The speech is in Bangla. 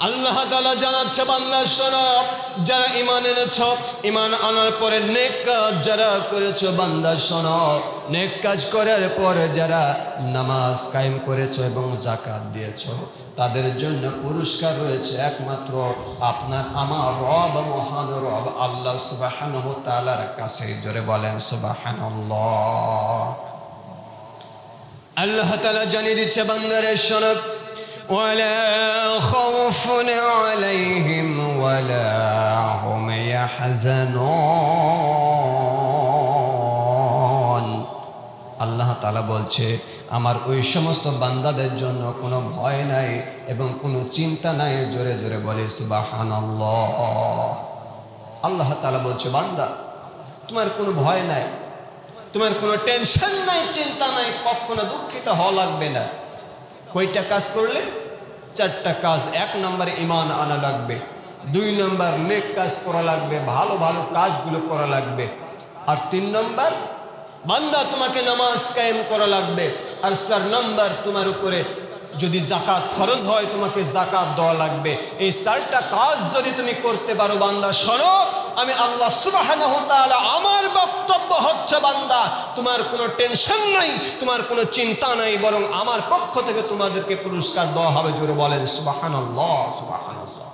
আল্লাহ তালা জানাচ্ছে বান্দার সরব যারা ইমান এনেছ ইমান আনার পরে নেক কাজ যারা করেছ বান্দার সরব নেক কাজ করার পরে যারা নামাজ কায়েম করেছ এবং জাকাত দিয়েছ, তাদের জন্য পুরস্কার রয়েছে একমাত্র আপনার, আমার রব, মহান রব, আল্লাহ সুবাহান তালার কাছে। জোরে বলেন সুবাহান আল্লাহ তালা জানিয়ে দিচ্ছে বান্দারের সরব خوف عليهم ولا هم يحزنون আল্লাহ তালা বলছে আমার ওই সমস্ত বান্দাদের জন্য কোনো ভয় নাই এবং কোনো চিন্তা নাই জোরে জোরে বলে সুবাহান আল্লাহ তালা বলছে বান্দা তোমার কোনো ভয় নাই তোমার কোনো টেনশন নাই চিন্তা নাই কখনো দুঃখিত হওয়া লাগবে না কয়টা কাজ করলে চারটা কাজ, এক নম্বরে ইমান আনা লাগবে, দুই নম্বর নেক কাজ করা লাগবে, ভালো ভালো কাজগুলো করা লাগবে, আর তিন নম্বর, বান্দা তোমাকে নামাজ কায়েম করা লাগবে, আর চার নম্বর তোমার উপরে যদি জাকাত ফরজ হয়, তোমাকে জাকাত দেওয়া লাগবে। এই চারটা কাজ যদি তুমি করতে পারো, বান্দা, শোনো, আমি আল্লাহ তাআলা আমার হচ্ছে বান্দা? তোমার কোনো টেনশন নাই, তোমার কোনো চিন্তা নাই, বরং আমার পক্ষ থেকে তোমাদেরকে পুরস্কার দেওয়া হবে। জোরে বলেন, সুবহানাল্লাহ সুবহানাল্লাহ।